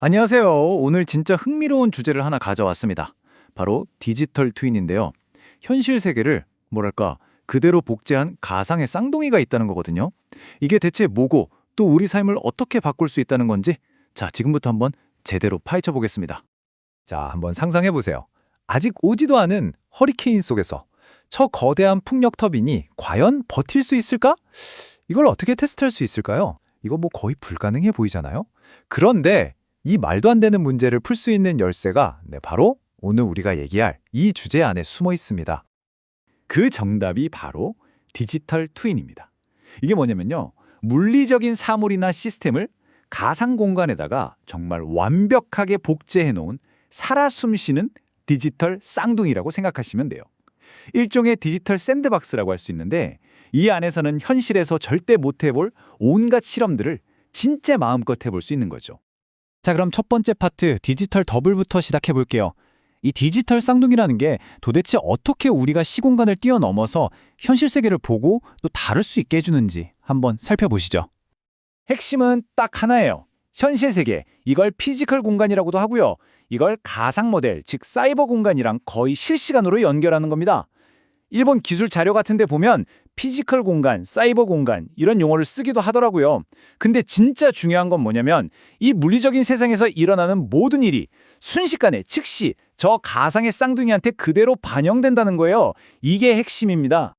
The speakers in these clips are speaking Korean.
안녕하세요. 오늘 진짜 흥미로운 주제를 하나 가져왔습니다. 바로 디지털 트윈인데요. 현실 세계를 뭐랄까 그대로 복제한 가상의 쌍둥이가 있다는 거거든요. 이게 대체 뭐고 또 우리 삶을 어떻게 바꿀 수 있다는 건지 자, 지금부터 한번 제대로 파헤쳐 보겠습니다. 자, 한번 상상해 보세요. 아직 오지도 않은 허리케인 속에서 저 거대한 풍력 터빈이 과연 버틸 수 있을까? 이걸 어떻게 테스트할 수 있을까요? 이거 뭐 거의 불가능해 보이잖아요. 그런데 이 말도 안 되는 문제를 풀 수 있는 열쇠가 네, 바로 오늘 우리가 얘기할 이 주제 안에 숨어 있습니다. 그 정답이 바로 디지털 트윈입니다. 이게 뭐냐면요. 물리적인 사물이나 시스템을 가상 공간에다가 정말 완벽하게 복제해 놓은 살아 숨쉬는 디지털 쌍둥이라고 생각하시면 돼요. 일종의 디지털 샌드박스라고 할 수 있는데 이 안에서는 현실에서 절대 못 해볼 온갖 실험들을 진짜 마음껏 해볼 수 있는 거죠. 자, 그럼 첫 번째 파트 디지털 더블부터 시작해 볼게요. 이 디지털 쌍둥이라는 게 도대체 어떻게 우리가 시공간을 뛰어넘어서 현실 세계를 보고 또 다룰 수 있게 해주는지 한번 살펴보시죠. 핵심은 딱 하나예요. 현실 세계, 이걸 피지컬 공간이라고도 하고요. 이걸 가상 모델, 즉 사이버 공간이랑 거의 실시간으로 연결하는 겁니다. 일본 기술 자료 같은 데 보면 피지컬 공간, 사이버 공간 이런 용어를 쓰기도 하더라고요. 근데 진짜 중요한 건 뭐냐면 이 물리적인 세상에서 일어나는 모든 일이 순식간에 즉시 저 가상의 쌍둥이한테 그대로 반영된다는 거예요. 이게 핵심입니다.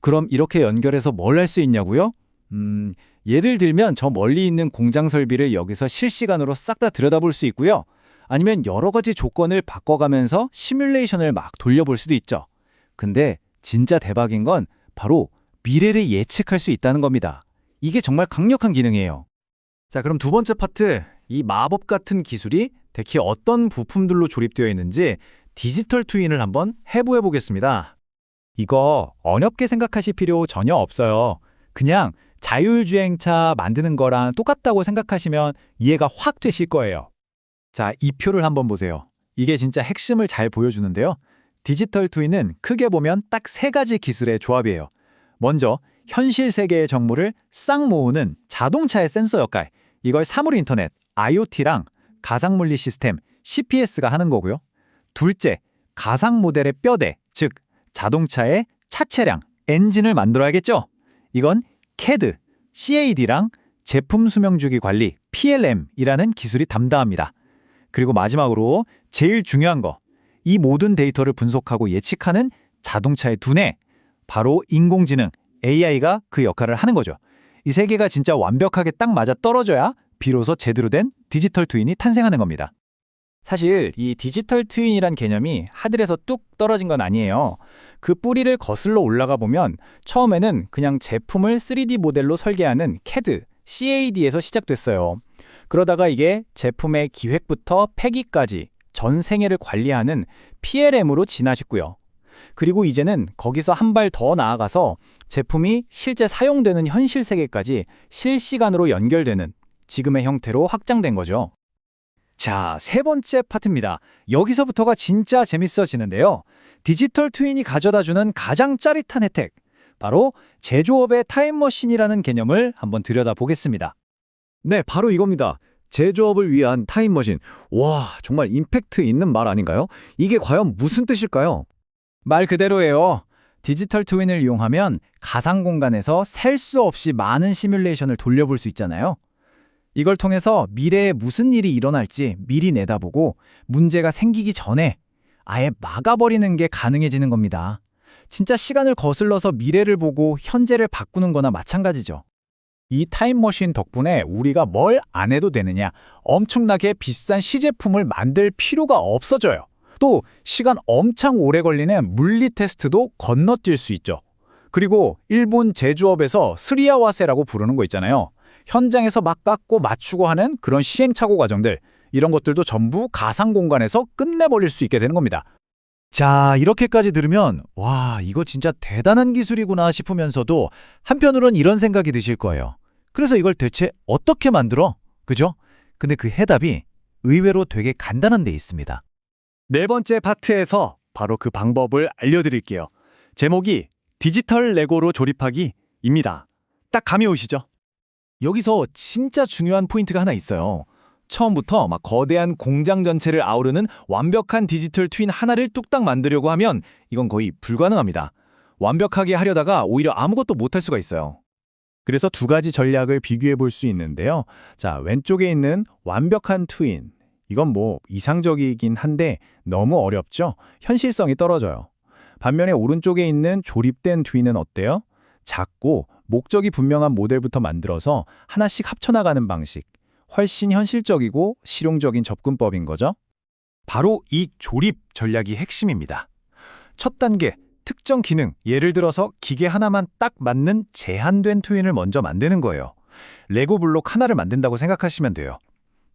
그럼 이렇게 연결해서 뭘 할 수 있냐고요? 음, 예를 들면 저 멀리 있는 공장 설비를 여기서 실시간으로 싹 다 들여다볼 수 있고요. 아니면 여러 가지 조건을 바꿔가면서 시뮬레이션을 막 돌려볼 수도 있죠. 근데 진짜 대박인 건 바로 미래를 예측할 수 있다는 겁니다. 이게 정말 강력한 기능이에요. 자, 그럼 두 번째 파트. 이 마법 같은 기술이 대체 어떤 부품들로 조립되어 있는지 디지털 트윈을 한번 해부해 보겠습니다. 이거 어렵게 생각하실 필요 전혀 없어요. 그냥 자율주행차 만드는 거랑 똑같다고 생각하시면 이해가 확 되실 거예요. 자, 이 표를 한번 보세요. 이게 진짜 핵심을 잘 보여주는데요. 디지털 트윈은 크게 보면 딱 세 가지 기술의 조합이에요. 먼저 현실 세계의 정보를 싹 모으는 자동차의 센서 역할. 이걸 사물 인터넷, IoT랑 가상 물리 시스템, CPS가 하는 거고요. 둘째, 가상 모델의 뼈대, 즉 자동차의 차체량, 엔진을 만들어야겠죠. 이건 CAD, CAD랑 제품 수명 주기 관리, PLM이라는 기술이 담당합니다. 그리고 마지막으로 제일 중요한 거, 이 모든 데이터를 분석하고 예측하는 자동차의 두뇌, 바로 인공지능, AI가 그 역할을 하는 거죠. 이 세 개가 진짜 완벽하게 딱 맞아 떨어져야 비로소 제대로 된 디지털 트윈이 탄생하는 겁니다. 사실 이 디지털 트윈이란 개념이 하늘에서 뚝 떨어진 건 아니에요. 그 뿌리를 거슬러 올라가 보면 처음에는 그냥 제품을 3D 모델로 설계하는 CAD, CAD에서 시작됐어요. 그러다가 이게 제품의 기획부터 폐기까지 전 생애를 관리하는 PLM으로 진화했고요. 그리고 이제는 거기서 한 발 더 나아가서 제품이 실제 사용되는 현실 세계까지 실시간으로 연결되는 지금의 형태로 확장된 거죠. 자, 세 번째 파트입니다. 여기서부터가 진짜 재밌어지는데요. 디지털 트윈이 가져다주는 가장 짜릿한 혜택. 바로 제조업의 타임머신이라는 개념을 한번 들여다보겠습니다. 네, 바로 이겁니다. 제조업을 위한 타임머신. 와, 정말 임팩트 있는 말 아닌가요? 이게 과연 무슨 뜻일까요? 말 그대로예요. 디지털 트윈을 이용하면 가상 공간에서 셀 수 없이 많은 시뮬레이션을 돌려볼 수 있잖아요. 이걸 통해서 미래에 무슨 일이 일어날지 미리 내다보고 문제가 생기기 전에 아예 막아버리는 게 가능해지는 겁니다. 진짜 시간을 거슬러서 미래를 보고 현재를 바꾸는 거나 마찬가지죠. 이 타임머신 덕분에 우리가 뭘 안 해도 되느냐 엄청나게 비싼 시제품을 만들 필요가 없어져요. 또 시간 엄청 오래 걸리는 물리 테스트도 건너뛸 수 있죠. 그리고 일본 제조업에서 스리아와세라고 부르는 거 있잖아요. 현장에서 막 깎고 맞추고 하는 그런 시행착오 과정들 이런 것들도 전부 가상 공간에서 끝내버릴 수 있게 되는 겁니다. 자, 이렇게까지 들으면 와, 이거 진짜 대단한 기술이구나 싶으면서도 한편으론 이런 생각이 드실 거예요. 그래서 이걸 대체 어떻게 만들어? 그죠? 근데 그 해답이 의외로 되게 간단한 데 있습니다. 네 번째 파트에서 바로 그 방법을 알려드릴게요. 제목이 디지털 레고로 조립하기입니다. 딱 감이 오시죠? 여기서 진짜 중요한 포인트가 하나 있어요. 처음부터 막 거대한 공장 전체를 아우르는 완벽한 디지털 트윈 하나를 뚝딱 만들려고 하면 이건 거의 불가능합니다. 완벽하게 하려다가 오히려 아무것도 못할 수가 있어요. 그래서 두 가지 전략을 비교해 볼 수 있는데요. 자, 왼쪽에 있는 완벽한 트윈. 이건 뭐 이상적이긴 한데 너무 어렵죠? 현실성이 떨어져요. 반면에 오른쪽에 있는 조립된 트윈은 어때요? 작고 목적이 분명한 모델부터 만들어서 하나씩 합쳐나가는 방식. 훨씬 현실적이고 실용적인 접근법인 거죠. 바로 이 조립 전략이 핵심입니다. 첫 단계, 특정 기능, 예를 들어서 기계 하나만 딱 맞는 제한된 트윈을 먼저 만드는 거예요. 레고 블록 하나를 만든다고 생각하시면 돼요.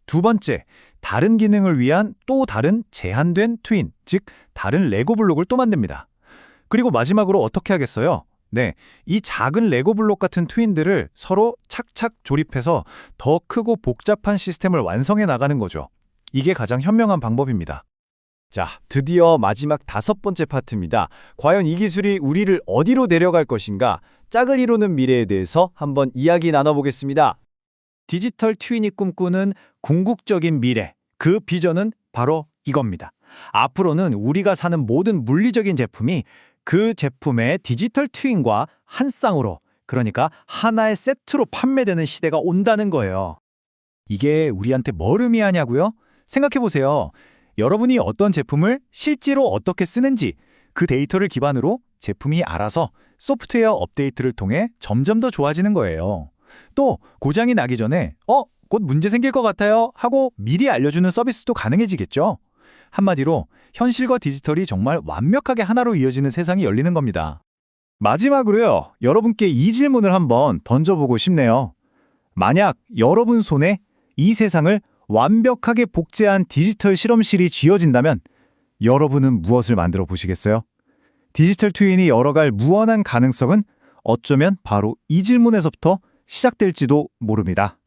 두 번째, 다른 기능을 위한 또 다른 제한된 트윈, 즉 다른 레고 블록을 또 만듭니다. 그리고 마지막으로 어떻게 하겠어요? 네, 이 작은 레고 블록 같은 트윈들을 서로 착착 조립해서 더 크고 복잡한 시스템을 완성해 나가는 거죠. 이게 가장 현명한 방법입니다. 자, 드디어 마지막 다섯 번째 파트입니다. 과연 이 기술이 우리를 어디로 데려갈 것인가? 짝을 이루는 미래에 대해서 한번 이야기 나눠보겠습니다. 디지털 트윈이 꿈꾸는 궁극적인 미래. 그 비전은 바로 이겁니다. 앞으로는 우리가 사는 모든 물리적인 제품이 그 제품의 디지털 트윈과 한 쌍으로, 그러니까 하나의 세트로 판매되는 시대가 온다는 거예요. 이게 우리한테 뭘 의미하냐고요? 생각해보세요. 여러분이 어떤 제품을 실제로 어떻게 쓰는지 그 데이터를 기반으로 제품이 알아서 소프트웨어 업데이트를 통해 점점 더 좋아지는 거예요. 또 고장이 나기 전에 어? 곧 문제 생길 것 같아요 하고 미리 알려주는 서비스도 가능해지겠죠. 한마디로 현실과 디지털이 정말 완벽하게 하나로 이어지는 세상이 열리는 겁니다. 마지막으로요. 여러분께 이 질문을 한번 던져보고 싶네요. 만약 여러분 손에 이 세상을 완벽하게 복제한 디지털 실험실이 쥐어진다면 여러분은 무엇을 만들어 보시겠어요? 디지털 트윈이 열어갈 무한한 가능성은 어쩌면 바로 이 질문에서부터 시작될지도 모릅니다.